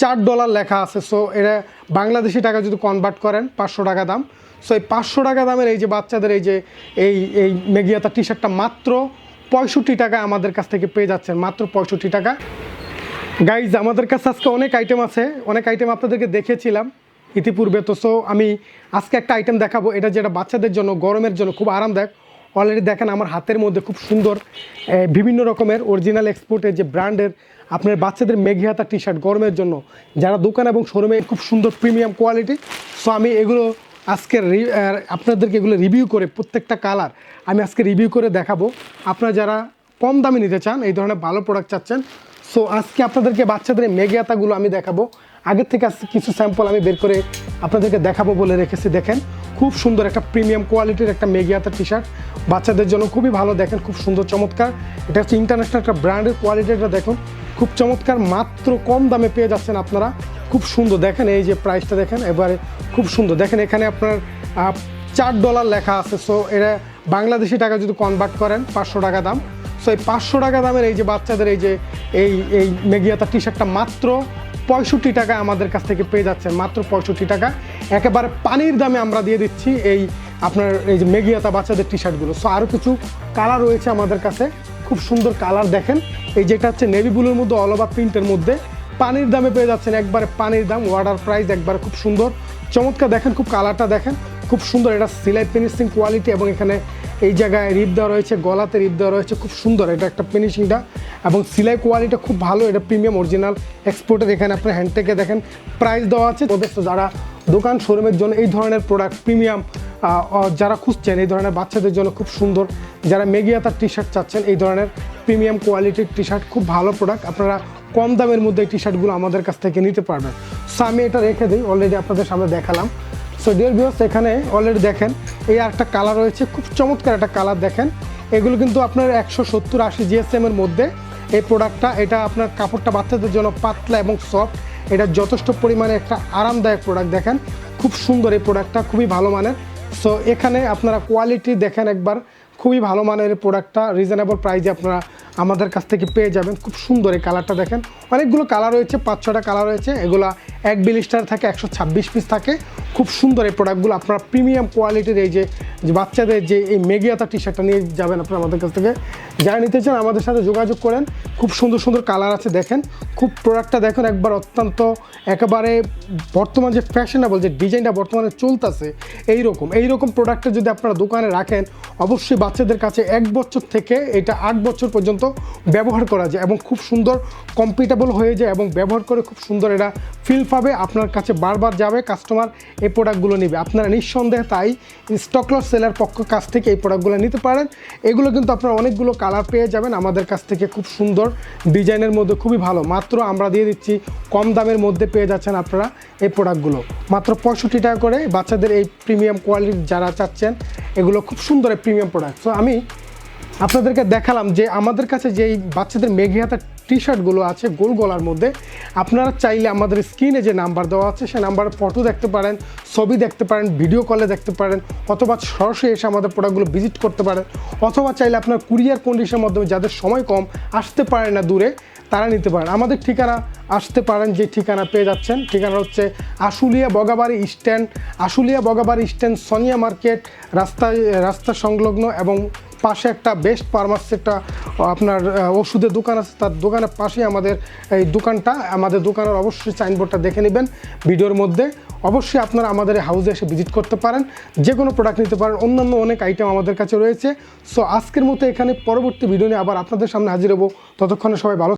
চার ডলার লেখা আছে সো এটা বাংলাদেশি টাকা যদি কনভার্ট করেন, পাঁচশো টাকা দাম। সো এই পাঁচশো টাকা দামের এই যে বাচ্চাদের এই যে, এই এই মেগিয়াতা টি শার্টটা মাত্র পঁয়ষট্টি টাকা আমাদের কাছ থেকে পেয়ে যাচ্ছেন, মাত্র পঁয়ষট্টি টাকা। গাইজ আমাদের কাছে আজকে অনেক আইটেম আছে, অনেক আইটেম আপনাদেরকে দেখেছিলাম ইতিপূর্বে, তো সো আমি আজকে একটা আইটেম দেখাবো, এটা যেটা বাচ্চাদের জন্য, গরমের জন্য খুব আরামদায়ক। অলরেডি দেখেন আমার হাতের মধ্যে খুব সুন্দর বিভিন্ন রকমের অরিজিনাল এক্সপোর্টের যে ব্র্যান্ডের আপনার বাচ্চাদের মেঘি হাতা টি শার্ট গরমের জন্য। যারা দোকান এবং শোরুমে খুব সুন্দর প্রিমিয়াম কোয়ালিটি সো আমি এগুলো আজকে আপনাদেরকে এগুলো রিভিউ করে প্রত্যেকটা কালার আমি আজকে রিভিউ করে দেখাবো। আপনারা যারা কম দামে নিতে চান, এই ধরনের ভালো প্রোডাক্ট চাচ্ছেন সো আজকে আপনাদেরকে বাচ্চাদের মেঘে হাতাগুলো আমি দেখাবো। আগের থেকে আজকে কিছু স্যাম্পল আমি বের করে আপনাদেরকে দেখাবো বলে রেখেছি, দেখেন। খুব সুন্দর একটা প্রিমিয়াম কোয়ালিটির একটা মেঘে হাতা টি শার্ট বাচ্চাদের জন্য খুবই ভালো, দেখেন খুব সুন্দর, চমৎকার। এটা হচ্ছে ইন্টারন্যাশনাল একটা ব্র্যান্ডের কোয়ালিটিটা দেখুন, খুব চমৎকার, মাত্র কম দামে পেয়ে যাচ্ছেন আপনারা। খুব সুন্দর, দেখেন এই যে প্রাইসটা দেখেন, এবারে খুব সুন্দর। দেখেন এখানে আপনার চার ডলার লেখা আছে সো এরা বাংলাদেশি টাকা যদি কনভার্ট করেন, পাঁচশো টাকা দাম। সো এই পাঁচশো টাকা দামের এই যে বাচ্চাদের এই যে, এই এই মেগিয়াতা টি শার্টটা মাত্র পঁয়ষট্টি টাকা আমাদের কাছ থেকে পেয়ে যাচ্ছেন, মাত্র পঁয়ষট্টি টাকা। একেবারে পানির দামে আমরা দিয়ে দিচ্ছি এই আপনার এই যে মেগিয়াতা বাচ্চাদের টি শার্টগুলো সো আরও কিছু কালার রয়েছে আমাদের কাছে। খুব সুন্দর কালার দেখেন। এই যেটা হচ্ছে নেভি ব্লুর মধ্যে অল ওভার প্রিন্টের মধ্যে। পানির দামে পেয়ে যাচ্ছেন একবারে পানির দাম ওয়াটার প্রাইস একবারে খুব সুন্দর। চমৎকার দেখেন, খুব কালারটা দেখেন। খুব সুন্দর, এটা সিলাই ফিনিশিং কোয়ালিটি এবং এখানে এই জায়গায় রিপ দেওয়া রয়েছে, গলাতে রিপ দেওয়া রয়েছে। খুব সুন্দর, এটা একটা ফিনিশিংটা এবং সিলাই কোয়ালিটি খুব ভালো, এটা প্রিমিয়াম অরিজিনাল এক্সপোর্টের এখানে আপনার হ্যান্ডটেকে দেখেন প্রাইস দেওয়া আছে। যারা দোকান শোরুমের জন্য এই ধরনের প্রোডাক্ট প্রিমিয়াম যারা খুঁজছেন, এই ধরনের বাচ্চাদের জন্য খুব সুন্দর। যারা মেগিয়াতার টি শার্ট চাচ্ছেন, এই ধরনের প্রিমিয়াম কোয়ালিটির টি শার্ট খুব ভালো প্রোডাক্ট আপনারা কম দামের মধ্যে এই টি শার্টগুলো আমাদের কাছ থেকে নিতে পারবেন। সো আমি এটা রেখে দিই অলরেডি আপনাদের সামনে দেখালাম। সো ডিয়ার ভিউয়ার্স এখানে অলরেডি দেখেন, এই একটা কালার রয়েছে। খুব চমৎকার একটা কালার দেখেন। এগুলো কিন্তু আপনার একশো সত্তর আশি জিএসএম এর মধ্যে এই প্রোডাক্টটা এটা আপনার কাপড়টা বাচ্চাদের জন্য পাতলা এবং সফট এটা যথেষ্ট পরিমাণে একটা আরামদায়ক প্রোডাক্ট দেখেন। খুব সুন্দর এই প্রোডাক্টটা খুবই ভালো মানের। সো এখানে আপনারা কোয়ালিটি দেখেন একবার, খুবই ভালো মানের প্রোডাক্টটা রিজনেবল প্রাইসে আপনারা আমাদের কাছ থেকে পেয়ে যাবেন। খুব সুন্দর এই কালারটা দেখেন। অনেকগুলো কালার রয়েছে, পাঁচ ছটা কালার রয়েছে, এগুলো এক বিলিস্টার থাকে একশো ছাব্বিশ পিস থাকে। খুব সুন্দর এই প্রোডাক্টগুলো আপনারা প্রিমিয়াম কোয়ালিটির এই যে বাচ্চাদের যে এই মেগিয়াতা টি শার্টটা নিয়ে যাবেন আপনারা আমাদের কাছ থেকে। যারা নিতে চান, আমাদের সাথে যোগাযোগ করেন। খুব সুন্দর সুন্দর কালার আছে, দেখেন। খুব প্রোডাক্টটা দেখেন, একবার অত্যন্ত একেবারে বর্তমান যে ফ্যাশনেবল যে ডিজাইনটা বর্তমানে চলতেছে, এইরকম। এইরকম প্রোডাক্টটা যদি আপনারা দোকানে রাখেন, অবশ্যই বাচ্চাদের কাছে এক বছর থেকে এটা আট বছর পর্যন্ত ব্যবহার করা যায় এবং খুব সুন্দর কম্পিটেবল হয়ে যায় এবং ব্যবহার করে খুব সুন্দর এটা ফিল পাবে। আপনার কাছে বারবার যাবে কাস্টমার এই প্রোডাক্টগুলো নেবে। আপনারা নিঃসন্দেহে তাই স্টকলস সেলার পক্ষ কাছ থেকে এই প্রোডাক্টগুলো নিতে পারেন। এগুলো কিন্তু আপনারা অনেকগুলো কালার পেয়ে যাবেন। আমাদের কাছ থেকে খুব সুন্দর ডিজাইনের মধ্যে খুবই ভালো। মাত্র আমরা দিয়ে দিচ্ছি, কম দামের মধ্যে পেয়ে যাচ্ছেন আপনারা এই প্রোডাক্টগুলো মাত্র পঁয়ষট্টি টাকা করে বাচ্চাদের এই প্রিমিয়াম কোয়ালিটি যারা চাচ্ছেন, এগুলো খুব সুন্দর প্রিমিয়াম প্রোডাক্ট সো আমি আপনাদেরকে দেখালাম যে আমাদের কাছে যেই বাচ্চাদের মেঘে হাতার টি শার্টগুলো আছে, গোল গলার মধ্যে, আপনারা চাইলে আমাদের স্ক্রিনে যে নাম্বার দেওয়া আছে সেই নাম্বারে ফটো দেখতে পারেন, ছবি দেখতে পারেন, ভিডিও কলে দেখতে পারেন, অথবা সরাসরি এসে আমাদের প্রোডাক্টগুলো ভিজিট করতে পারেন, অথবা চাইলে আপনার কুরিয়ার কন্ডিশনের মাধ্যমে যাদের সময় কম, আসতে পারে না দূরে, তারা নিতে পারেন। আমাদের ঠিকানা আসতে পারেন যে ঠিকানা পেয়ে যাচ্ছেন। ঠিকানা হচ্ছে Ashulia Bagabari stand, Ashulia Bagabari stand, Sonia market, রাস্তায়, রাস্তা সংলগ্ন এবং পাশে একটা বেস্ট ফার্মাসি একটা আপনার ওষুধের দোকান আছে। তার দোকানের পাশে আমাদের এই দোকানটা। আমাদের দোকানের অবশ্যই সাইনবোর্ডটা দেখে নেবেন। ভিডিওর মধ্যে অবশ্যই আপনারা আমাদের হাউসে এসে ভিজিট করতে পারেন। যে কোনো প্রোডাক্ট নিতে পারেন। অন্যান্য অনেক আইটেম আমাদের কাছে রয়েছে। সো আজকের মতো এখানে পরবর্তী ভিডিও নিয়ে আবার আপনাদের সামনে হাজির হব। ততক্ষণে সবাই ভালো